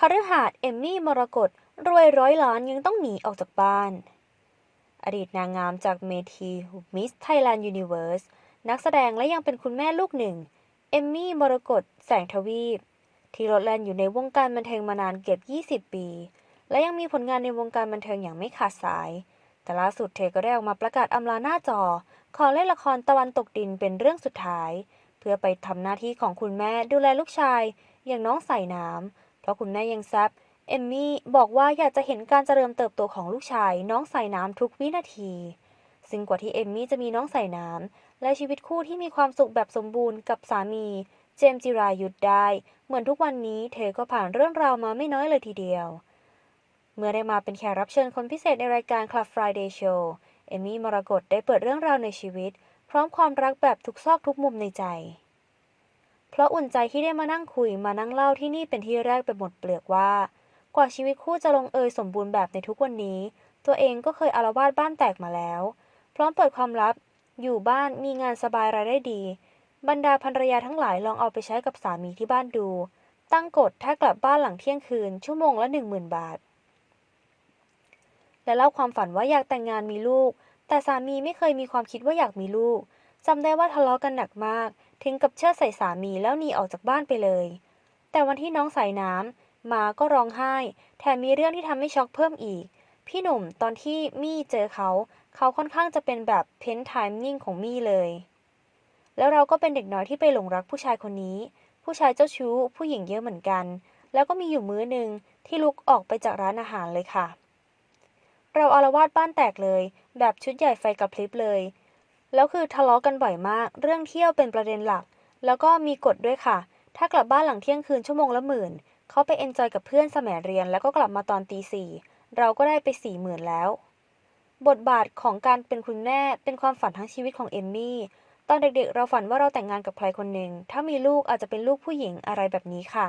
คฤหาสน์เอมมี่มรกตรวยร้อยล้านยังต้องหนีออกจากบ้าน อดีตนางงามจากเมทีมิสไทยแลนด์ยูนิเว r ร์สนักแสดงและยังเป็นคุณแม่ลูกหนึ่ง เอมมี่มรกตแสงทวีป ที่โลดแลนอยู่ในวงการบันเทิงมานานเกือบ 20 ปี และยังมีผลงานในวงการบันเทิงอย่างไม่ขาดสาย แต่ล่าสุดเธอก็ได้ออกมาประกาศอำลาหน้าจอ ขอเล่นละครตะวันตกดินเป็นเรื่องสุดท้าย เพื่อไปทำหน้าที่ของคุณแม่ดูแลลูกชาย อย่างน้องใส่น้ำ เพราะคุณแม่ยังแซบเอมมี่บอกว่าอยากจะเห็นการเจริญเติบโตของลูกชาย น้องใส่น้ำทุกวินาที ซึ่งกว่าที่เอมมี่จะมีน้องใส่น้ำและชีวิตคู่ที่มีความสุขแบบสมบูรณ์กับสามี เจมส์จิรายุทธได้ เหมือนทุกวันนี้เธอก็ผ่านเรื่องราวมาไม่น้อยเลยทีเดียว เมื่อได้มาเป็นแขกรับเชิญคนพิเศษในรายการ Club Friday Show เอมมี่มรกตได้เปิดเรื่องราวในชีวิต พร้อมความรักแบบทุกซอกทุกมุมในใจ เพราะอุ่นใจที่ได้มานั่งคุยมานั่งเล่าที่นี่เป็นที่แรกไปหมดเปลือกว่า กว่าชีวิตคู่จะลงเอยสมบูรณ์แบบในทุกวันนี้ ตัวเองก็เคยอารวาสบ้านแตกมาแล้ว พร้อมเปิดความลับ อยู่บ้านมีงานสบายรายได้ดี บรรดาภรรยาทั้งหลายลองเอาไปใช้กับสามีที่บ้านดู ตั้งกฎถ้ากลับบ้านหลังเที่ยงคืน ชั่วโมงละหนึ่งหมื่นบาท และเล่าความฝันว่าอยากแต่งงานมีลูก แต่สามีไม่เคยมีความคิดว่าอยากมีลูกจำได้ว่าทะเลาะกันหนักมาก ถึงกับเชิดใส่สามีแล้วหนีออกจากบ้านไปเลย แต่วันที่น้องใส่น้ำมาก็ร้องไห้ แถมมีเรื่องที่ทำให้ช็อกเพิ่มอีก พี่หนุ่มตอนที่มี่เจอเขา เขาค่อนข้างจะเป็นแบบเพนไทม์นิ่งของมี่เลย แล้วเราก็เป็นเด็กน้อยที่ไปหลงรักผู้ชายคนนี้ ผู้ชายเจ้าชู้ ผู้หญิงเยอะเหมือนกัน แล้วก็มีอยู่มื้อหนึ่งที่ลุกออกไปจากร้านอาหารเลยค่ะ เราอารวาสบ้านแตกเลย แบบชุดใหญ่ไฟกระพริบเลย แล้วคือทะเลาะกันบ่อยมาก เรื่องเที่ยวเป็นประเด็นหลัก แล้วก็มีกฎด้วยค่ะ ถ้ากลับบ้านหลังเที่ยงคืนชั่วโมงละหมื่น เขาไปเอนจอยกับเพื่อนสมัยเรียน แล้วก็กลับมาตอนตีสี่เราก็ได้ไปสี่หมื่นแล้ว บทบาทของการเป็นคุณแม่เป็นความฝันทั้งชีวิตของเอมมี่ ตอนเด็กๆ เราฝันว่าเราแต่งงานกับใครคนหนึ่ง ถ้ามีลูกอาจจะเป็นลูกผู้หญิงอะไรแบบนี้ค่ะ